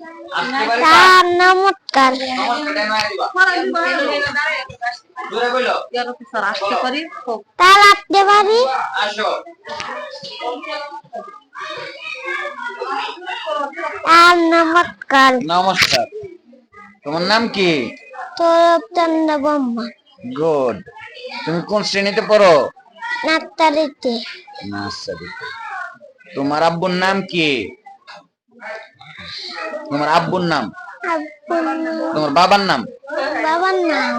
তার নমস্কার। আসতে পারি তার নমস্কার। নমস্কার। তোমার নাম কি? তরফচন্দ্র ব্রহ্মা গুড। তুমি কোন শ্রেণীতে পড়ো? নাত্তারিতে নার্সারিতে। তোমার আব্বুর নাম কি? তোমার আব্বুর নাম? তোমার বাবার নাম? বাবার নাম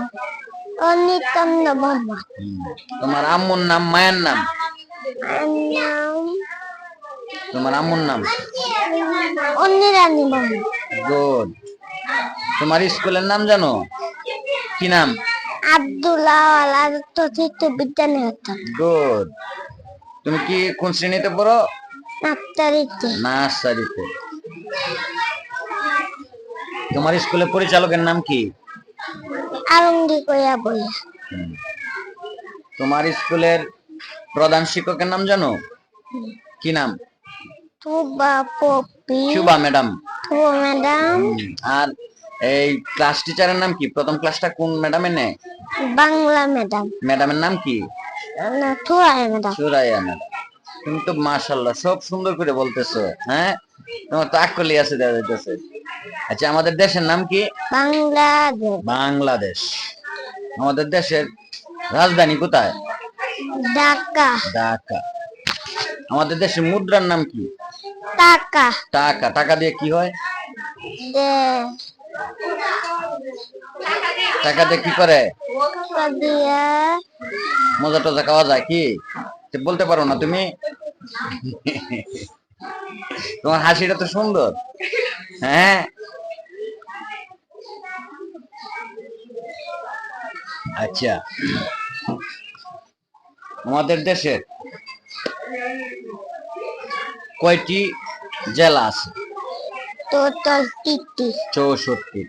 তোমার আম্মুর নাম মায়ের নাম? তোমার আম্মুর নাম? গুড। তোমার স্কুলের নাম জানো? কি নাম? আব্দুল্লাহ বিদ্যানিকেতন গুড। তুমি কি কোন শ্রেণীতে পড়ো? নাত্তারিতে নার্সারিতে। তোমার স্কুলের পরিচালকের নাম কি? বইয়া। তোমার স্কুলের প্রধান শিক্ষকের নাম জানো? কি নাম? তুবা পপি। শুভা ম্যাডাম। তুবা ম্যাডাম। আর এই ক্লাস টিচারের নাম কি? প্রথম ক্লাসটা কোন ম্যাডামের নেয় বাংলা ম্যাডাম। ম্যাডামের নাম কি? না ম্যাডাম। সুরাইয়া ম্যাডাম। তুমি তো মাশাল্লাহ সব সুন্দর করে বলতেছো হ্যাঁ? তোমার তো আকলি আছে দেখা যাইতেছে। আচ্ছা আমাদের দেশের নাম কি? বাংলাদেশ। বাংলাদেশ। আমাদের দেশের রাজধানী কোথায়? ঢাকা। ঢাকা। আমাদের দেশের মুদ্রার নাম কি? টাকা। টাকা। টাকা দিয়ে কি হয়? টাকা দিয়ে কি করে? মজা টজা খাওয়া যায় কি? বলতে পারো না তুমি? তোমার হাসিটা তো সুন্দর। হ্যাঁ। আচ্ছা। আমাদের দেশের কয়টি জেলা আছে? চৌষট্টি